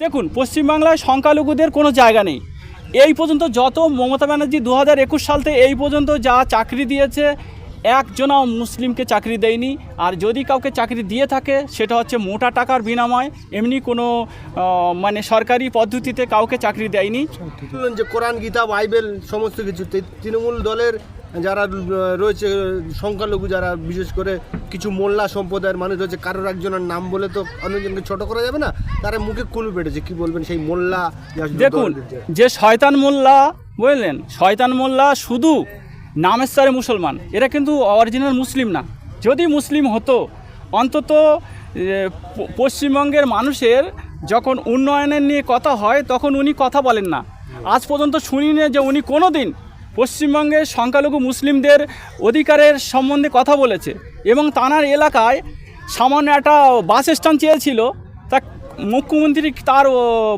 দেখুন, পশ্চিমবাংলায় সংখ্যালঘুদের কোনো জায়গা নেই। এই পর্যন্ত যত মমতা ব্যানার্জি দু হাজার একুশ সাল থেকে এই পর্যন্ত যা চাকরি দিয়েছে একজনাও মুসলিমকে চাকরি দেয়নি। আর যদি কাউকে চাকরি দিয়ে থাকে সেটা হচ্ছে মোটা টাকার বিনিময় এমনি কোনো মানে সরকারি পদ্ধতিতে কাউকে চাকরি দেয়নি। যে কোরআন গীতা বাইবেল সমস্ত কিছু তৃণমূল দলের যারা রয়েছে সংখ্যালঘু যারা বিশেষ করে কিছু মোল্লা সম্প্রদায়ের মানুষ রয়েছে কারোর একজনের নাম বলে তো অন্যজনকে ছোট করা যাবে না? তারা মুখে কুলু পেটেছে কি বলবেন সেই মোল্লা? দেখুন যে শয়তান মোল্লা বুঝলেন? শয়তান মোল্লা শুধু নামের স্তরে মুসলমান। এরা কিন্তু অরিজিনাল মুসলিম না। যদি মুসলিম হতো, অন্তত পশ্চিমবঙ্গের মানুষের যখন উন্নয়নের নিয়ে কথা হয়, তখন উনি কথা বলেন না। আজ পর্যন্ত শুনি শুনিনি যে উনি কোনো দিন পশ্চিমবঙ্গের সংখ্যালঘু মুসলিমদের অধিকারের সম্বন্ধে কথা বলেছে। এবং তানার এলাকায় সামান্য একটা বাস স্ট্যান্ড চেয়েছিল মুখ্যমন্ত্রী তার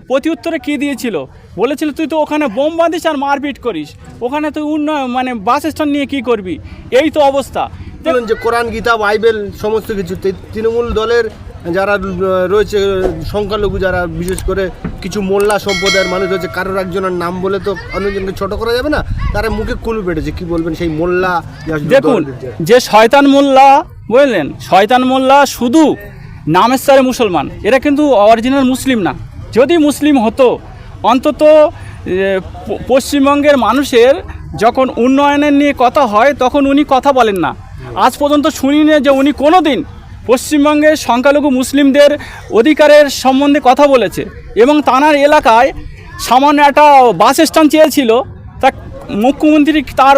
প্রতি উত্তরে কী দিয়েছিল? বলেছিল তুই তো ওখানে বোম বাঁধিস আর মারপিট করিস। ওখানে তুই উন্নয়ন মানে বাস স্ট্যান্ড নিয়ে কী করবি? এই তো অবস্থা। বললেন যে কোরআন গীতা বাইবেল সমস্ত কিছু। তৃণমূল দলের যারা রয়েছে সংখ্যালঘু যারা বিশেষ করে কিছু মোল্লা সম্প্রদায়ের মানুষ রয়েছে কারোর একজনের নাম বলে তো অন্যজনকে ছোট করা যাবে না? তারা মুখে কুলু পেটেছে কি বলবেন সেই মোল্লা? দেখুন যে শয়তান মোল্লা বুঝলেন? শয়তান মোল্লা শুধু নামের স্তরে মুসলমান। এরা কিন্তু অরিজিনাল মুসলিম না। যদি মুসলিম হতো, অন্তত পশ্চিমবঙ্গের মানুষের যখন উন্নয়নের নিয়ে কথা হয়, তখন উনি কথা বলেন না। আজ পর্যন্ত শুনিনি যে উনি কোনো দিন পশ্চিমবঙ্গের সংখ্যালঘু মুসলিমদের অধিকারের সম্বন্ধে কথা বলেছে। এবং তানার এলাকায় সামান্য একটা বাস স্ট্যান্ড চেয়েছিল, তা মুখ্যমন্ত্রী তার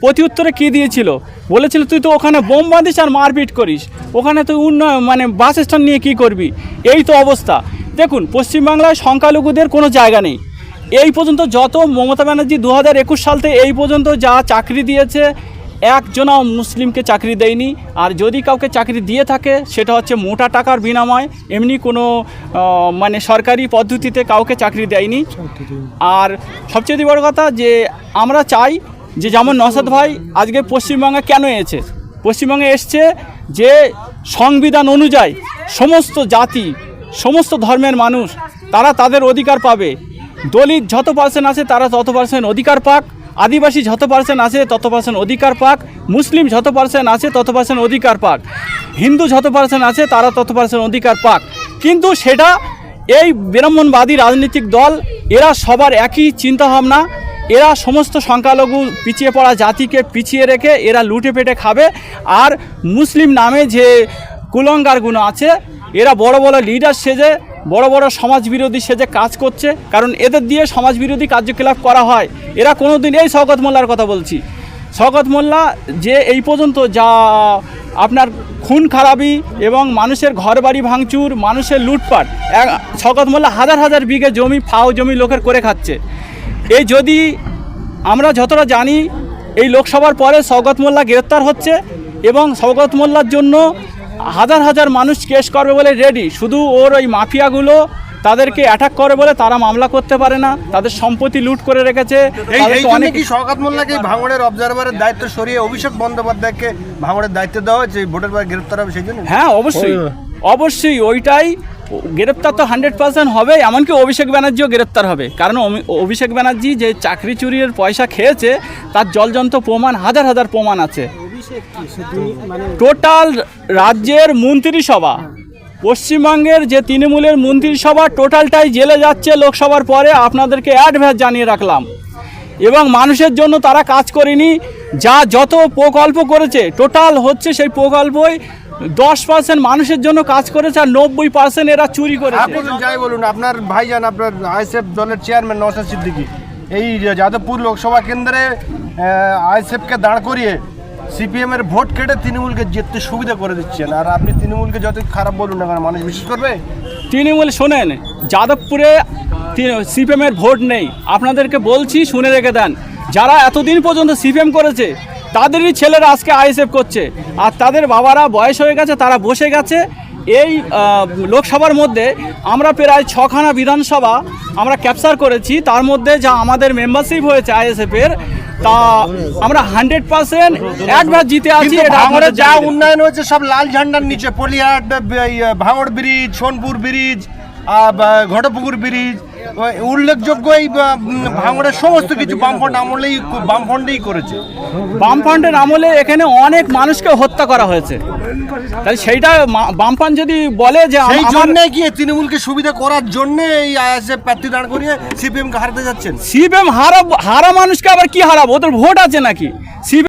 প্রতি উত্তরে কী দিয়েছিল? বলেছিল, তুই তো ওখানে বোম বাঁধিস আর মারপিট করিস। ওখানে তুই উন্নয়ন মানে বাস স্ট্যান্ড নিয়ে কী করবি? এই তো অবস্থা। দেখুন, পশ্চিমবাংলায় সংখ্যালঘুদের কোনো জায়গা নেই। এই পর্যন্ত যত মমতা ব্যানার্জি দু হাজার একুশ সাল থেকে এই পর্যন্ত যা চাকরি দিয়েছে একজনাও মুসলিমকে চাকরি দেয়নি। আর যদি কাউকে চাকরি দিয়ে থাকে, সেটা হচ্ছে মোটা টাকার বিনাময় এমনি কোনো মানে সরকারি পদ্ধতিতে কাউকে চাকরি দেয়নি। আর সবচেয়ে বড় কথা যে, আমরা চাই যে যেমন নসাদ ভাই আজকে পশ্চিমবঙ্গে কেন এসেছে? পশ্চিমবঙ্গে এসছে যে সংবিধান অনুযায়ী সমস্ত জাতি, সমস্ত ধর্মের মানুষ, তারা তাদের অধিকার পাবে। দলিত যত পার্সেন্ট আছে, তারা তত পার্সেন্ট অধিকার পাক। আদিবাসী যত পার্সেন্ট আছে, তত পার্সেন্ট অধিকার পাক। মুসলিম যত পার্সেন্ট আছে, তত পার্সেন্ট অধিকার পাক। হিন্দু যত পার্সেন্ট আছে, তারা তত পার্সেন্ট অধিকার পাক। কিন্তু সেটা এই বিড়ম্বনবাদী রাজনৈতিক দল, এরা সবার একই চিন্তাভাবনা। এরা সমস্ত সংখ্যালঘু পিছিয়ে পড়া জাতিকে পিছিয়ে রেখে এরা লুটে পেটে খাবে। আর মুসলিম নামে যে কুলঙ্গারগুলো আছে, এরা বড় বড় লিডার সেজে বড় বড় সমাজ বিরোধী যে কাজ করছে, কারণ এদের দিয়ে সমাজ বিরোধী কার্যকলাপ করা হয়। এরা কোনোদিন এই শওকত মোল্লার কথা বলছি। শওকত মোল্লা যে এই পর্যন্ত যা আপনার খুন খারাপি এবং মানুষের ঘর বাড়ি ভাঙচুর, মানুষের লুটপাট শওকত মোল্লা হাজার হাজার বিঘে জমি, ফাও জমি লোকের করে খাচ্ছে। এই যদি আমরা যতটা জানি, এই লোকসভার পরে সৌগত মোল্লা গ্রেপ্তার হচ্ছে এবং সৌগত মোল্লার জন্য হাজার হাজার মানুষ কেস করবে বলে রেডি শুধু ওর ওই মাফিয়াগুলো তাদেরকে অ্যাটাক করে বলে তারা মামলা করতে পারে না তাদের সম্পত্তি লুট করে রেখেছে। অনেক শওকত মোল্লাকে ভাঙড়ের অবজারভারের দায়িত্ব সরিয়ে অভিষেক বন্দ্যোপাধ্যায়কে ভাঙড়ের দায়িত্ব দেওয়া হয়েছে? এই ভোটের পর গ্রেপ্তার হবে সেই জন্য? হ্যাঁ অবশ্যই। অবশ্যই ওইটাই। গ্রেপ্তার তো হান্ড্রেড পার্সেন্ট হবে এমনকি অভিষেক ব্যানার্জিও গ্রেপ্তার হবে। কারণ অমি- অভিষেক ব্যানার্জি যে চাকরি চুরির পয়সা খেয়েছে তার জলজন্ত প্রমাণ হাজার হাজার প্রমাণ আছে। টোটাল রাজ্যের মন্ত্রিসভা। পশ্চিমবঙ্গের যে তৃণমূলের মন্ত্রিসভা টোটালটাই জেলে যাচ্ছে লোকসভার পরে আপনাদেরকে অ্যাডভান্স জানিয়ে রাখলাম। এবং মানুষের জন্য তারা কাজ করেনি যা যত প্রকল্প করেছে টোটাল হচ্ছে সেই প্রকল্পই দশ পার্সেন্ট মানুষের জন্য কাজ করেছে আর নব্বই পার্সেন্ট এরা চুরি করে আপনি যাই বলুন আপনার ভাইজান আপনার আইএসএফ দলের চেয়ারম্যান নওশাদ সিদ্দিকী এই যাদবপুর লোকসভা কেন্দ্রে আইএসএফকে দাঁড় করিয়ে সিপিএম এর ভোট কেটে তৃণমূলকে জিততে সুবিধা করে দিচ্ছেন। আর আপনি তৃণমূলকে যত খারাপ বলুন না কেন, মানুষ বিশ্বাস করবে? তৃণমূল শোনেন, যাদবপুরে সিপিএমের ভোট নেই। আপনাদেরকে বলছি, শুনে রেখে দেন। যারা এতদিন পর্যন্ত সিপিএম করেছে, তাদেরই ছেলেরা আজকে আইএসএফ করছে। আর তাদের বাবারা বয়স হয়ে গেছে, তারা বসে গেছে। এই লোকসভার মধ্যে আমরা প্রায় ছখানা বিধানসভা আমরা ক্যাপচার করেছি। তার মধ্যে যা আমাদের মেম্বারশিপ হয়েছে আইএসএফের তা আমরা হান্ড্রেড পার্সেন্ট একবার জিতে আছি কিন্তু এটা ভাঙড়ে আপনাদের যা উন্নয়ন হয়েছে সব লাল ঝান্ডার নিচে পলিহাট ভাঙড় bridge Sonpur bridge Ghatpukur bridge উল্লেখযোগ্য এই ভাঙড়ের সমস্ত কিছু বামফ্রন্ট আমলেই বামফ্রন্টেই করেছে। বামফ্রন্টের আমলে এখানে অনেক মানুষকে হত্যা করা হয়েছে। তাই সেইটা বামফ্রন্ট যদি বলে যে সেই আমার জন্য কি তৃণমূলকে সুবিধা করার জন্য এই আইএসএফ প্রার্থী দাঁড় করিয়ে সিপিএমকে হারাতে যাচ্ছেন? সিপিএম হারা হারা মানুষকে আবার কি হারাবো? ওদের ভোট আছে নাকি? সিপিএম